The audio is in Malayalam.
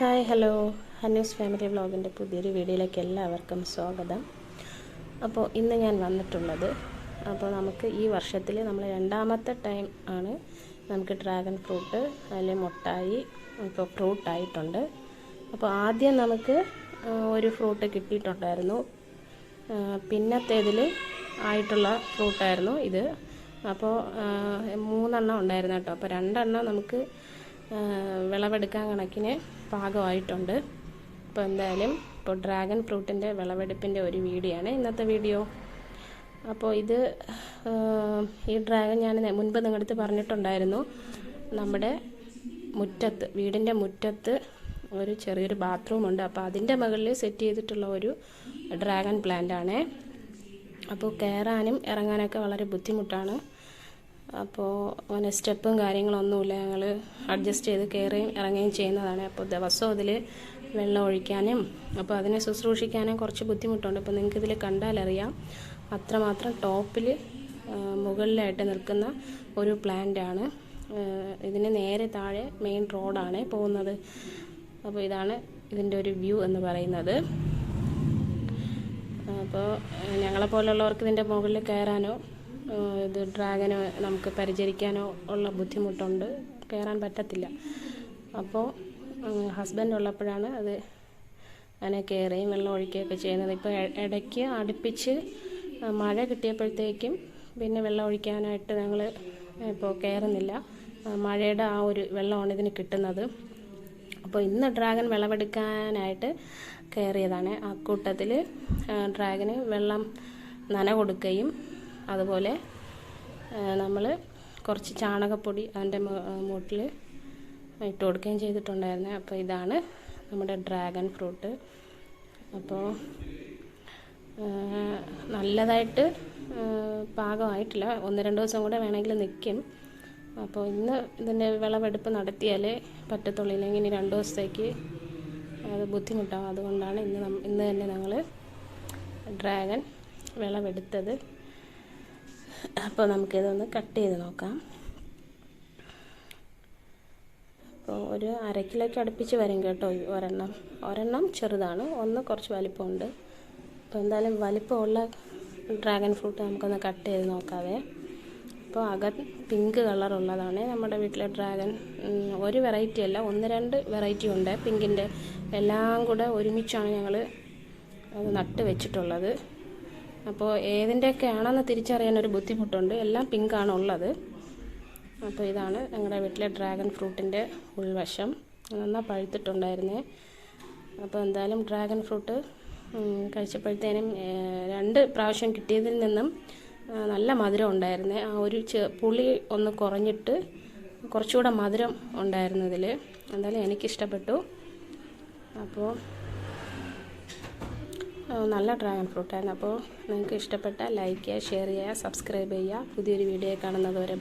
Hi hello. ഹന്നൂസ് ഫാമിലി വ്ളോഗിന്റെ പുതിയൊരു വീഡിയോയിലേക്ക് എല്ലാവർക്കും സ്വാഗതം. അപ്പോൾ ഇന്ന് ഞാൻ വന്നിട്ടുള്ളത് അപ്പോൾ നമുക്ക് ഈ വർഷത്തിൽ നമ്മൾ രണ്ടാമത്തെ ടൈം ആണ് നമുക്ക് ഡ്രാഗൺ ഫ്രൂട്ട് അതിൽ മുട്ടായി ഇപ്പോൾ ഫ്രൂട്ട് ആയിട്ടുണ്ട്. അപ്പോൾ ആദ്യം നമുക്ക് ഒരു ഫ്രൂട്ട് കിട്ടിയിട്ടുണ്ടായിരുന്നു. പിന്നത്തേതിൽ ആയിട്ടുള്ള ഫ്രൂട്ടായിരുന്നു ഇത്. അപ്പോൾ മൂന്നെണ്ണം ഉണ്ടായിരുന്നു കേട്ടോ. അപ്പോൾ രണ്ടെണ്ണം നമുക്ക് വിളവെടുക്കാൻ കണക്കിന് പാകമായിട്ടുണ്ട്. അപ്പോൾ എന്തായാലും ഇപ്പോൾ ഡ്രാഗൺ ഫ്രൂട്ടിന്റെ വിളവെടുപ്പിന്റെ ഒരു വീഡിയോ ആണ് ഇന്നത്തെ വീഡിയോ. അപ്പോൾ ഇത് ഈ ഡ്രാഗൺ ഞാൻ മുൻപ് നിങ്ങളടുത്ത് പറഞ്ഞിട്ടുണ്ടായിരുന്നു. നമ്മുടെ മുറ്റത്ത് വീടിന്റെ മുറ്റത്ത് ഒരു ചെറിയൊരു ബാത്റൂം ഉണ്ട്. അപ്പോൾ അതിന്റെ മുകളിൽ സെറ്റ് ചെയ്തിട്ടുള്ള ഒരു ഡ്രാഗൺ പ്ലാന്റ് ആണേ. അപ്പോൾ കയറാനും ഇറങ്ങാനൊക്കെ വളരെ ബുദ്ധിമുട്ടാണ്. അപ്പോൾ അങ്ങനെ സ്റ്റെപ്പും കാര്യങ്ങളൊന്നുമില്ല. ഞങ്ങൾ അഡ്ജസ്റ്റ് ചെയ്ത് കയറുകയും ഇറങ്ങുകയും ചെയ്യുന്നതാണ്. അപ്പോൾ ദിവസവും അതിൽ വെള്ളം ഒഴിക്കാനും അപ്പോൾ അതിനെ ശുശ്രൂഷിക്കാനും കുറച്ച് ബുദ്ധിമുട്ടുണ്ട്. അപ്പോൾ നിങ്ങൾക്കിതിൽ കണ്ടാലറിയാം. അത്രമാത്രം ടോപ്പിൽ മുകളിലായിട്ട് നിൽക്കുന്ന ഒരു പ്ലാന്റ് ആണ്. ഇതിന് നേരെ താഴെ മെയിൻ റോഡാണ് പോകുന്നത്. അപ്പോൾ ഇതാണ് ഇതിന്റെ ഒരു വ്യൂ എന്ന് പറയുന്നത്. അപ്പോൾ ഞങ്ങളെപ്പോലുള്ളവർക്ക് ഇതിന്റെ മുകളിൽ കയറാനോ ഇത് ഡ്രാഗനോ നമുക്ക് പരിചരിക്കാനോ ഉള്ള ബുദ്ധിമുട്ടുണ്ട്. കയറാൻ പറ്റത്തില്ല. അപ്പോൾ ഹസ്ബൻഡ് ഉള്ളപ്പോഴാണ് അത് അതിനെ കയറുകയും വെള്ളം ഒഴിക്കുകയൊക്കെ ചെയ്യുന്നത്. ഇപ്പോൾ ഇടയ്ക്ക് അടുപ്പിച്ച് മഴ കിട്ടിയപ്പോഴത്തേക്കും പിന്നെ വെള്ളം ഒഴിക്കാനായിട്ട് ഞങ്ങൾ ഇപ്പോൾ കയറുന്നില്ല മഴയുടെ ആ ഒരു വെള്ളമാണ് ഇതിന് കിട്ടുന്നത്. അപ്പോൾ ഇന്ന് ഡ്രാഗൻ വിളവെടുക്കാനായിട്ട് കയറിയതാണ് ആ കൂട്ടത്തിൽ ഡ്രാഗന് വെള്ളം നന കൊടുക്കുകയും അതുപോലെ നമ്മൾ കുറച്ച് ചാണകപ്പൊടി അതിന്റെ മൂട്ടിൽ ഇട്ട് കൊടുക്കുകയും ചെയ്തിട്ടുണ്ടായിരുന്നു. അപ്പോൾ ഇതാണ് നമ്മുടെ ഡ്രാഗൺ ഫ്രൂട്ട്. അപ്പോൾ നല്ലതായിട്ട് പാകമായിട്ടില്ല. ഒന്ന് രണ്ട് ദിവസം കൂടെ വേണമെങ്കിൽ നിൽക്കും അപ്പോൾ ഇന്ന് ഇതിന്റെ വിളവെടുപ്പ് നടത്തിയാലേ പറ്റത്തുള്ളൂ. ഇല്ലെങ്കിൽ ഇനി രണ്ട് ദിവസത്തേക്ക് അത് ബുദ്ധിമുട്ടാവും. അതുകൊണ്ടാണ് ഇന്ന് ഇന്ന് തന്നെ ഞങ്ങൾ ഡ്രാഗൺ വിളവെടുത്തത്. അപ്പോൾ നമുക്കിതൊന്ന് കട്ട് ചെയ്ത് നോക്കാം. അപ്പോൾ ഒരു അര അടുപ്പിച്ച് വരും കേട്ടോ ഒരെണ്ണം. ഒരെണ്ണം ചെറുതാണ്. ഒന്ന് കുറച്ച് വലിപ്പമുണ്ട്. അപ്പോൾ എന്തായാലും വലിപ്പമുള്ള ഡ്രാഗൺ ഫ്രൂട്ട് നമുക്കൊന്ന് കട്ട് ചെയ്ത് നോക്കാവേ. അപ്പോൾ അകം പിങ്ക് കളറുള്ളതാണ് നമ്മുടെ വീട്ടിലെ ഡ്രാഗൺ. ഒരു വെറൈറ്റി അല്ല ഒന്ന് രണ്ട് വെറൈറ്റി ഉണ്ട്. പിങ്കിന്റെ എല്ലാം കൂടെ ഒരുമിച്ചാണ് ഞങ്ങൾ നട്ട് വെച്ചിട്ടുള്ളത്. അപ്പോൾ ഏതിന്റെയൊക്കെ ആണെന്ന് തിരിച്ചറിയാൻ ഒരു ബുദ്ധിമുട്ടുണ്ട്. എല്ലാം പിങ്കാണ് ഉള്ളത് അപ്പോൾ ഇതാണ് ഞങ്ങളുടെ വീട്ടിലെ ഡ്രാഗൺ ഫ്രൂട്ടിന്റെ ഉൾവശം. നന്നാ പഴുത്തിട്ടുണ്ടായിരുന്നേ. അപ്പോൾ എന്തായാലും ഡ്രാഗൺ ഫ്രൂട്ട് കഴിച്ചപ്പോഴത്തേനും രണ്ട് പ്രാവശ്യം കിട്ടിയതിൽ നിന്നും നല്ല മധുരം ഉണ്ടായിരുന്നേ. ആ ഒരു പുളി ഒന്ന് കുറഞ്ഞിട്ട് കുറച്ചുകൂടെ മധുരം ഉണ്ടായിരുന്നതിൽ എന്തായാലും എനിക്കിഷ്ടപ്പെട്ടു. അപ്പോൾ നല്ല ഡ്രാഗൺ ഫ്രൂട്ടായിരുന്നു. അപ്പോൾ നിങ്ങൾക്ക് ഇഷ്ടപ്പെട്ടാൽ ലൈക്ക് ചെയ്യുക ഷെയർ ചെയ്യുക സബ്സ്ക്രൈബ് ചെയ്യുക. പുതിയൊരു വീഡിയോ കാണുന്നത് വരെ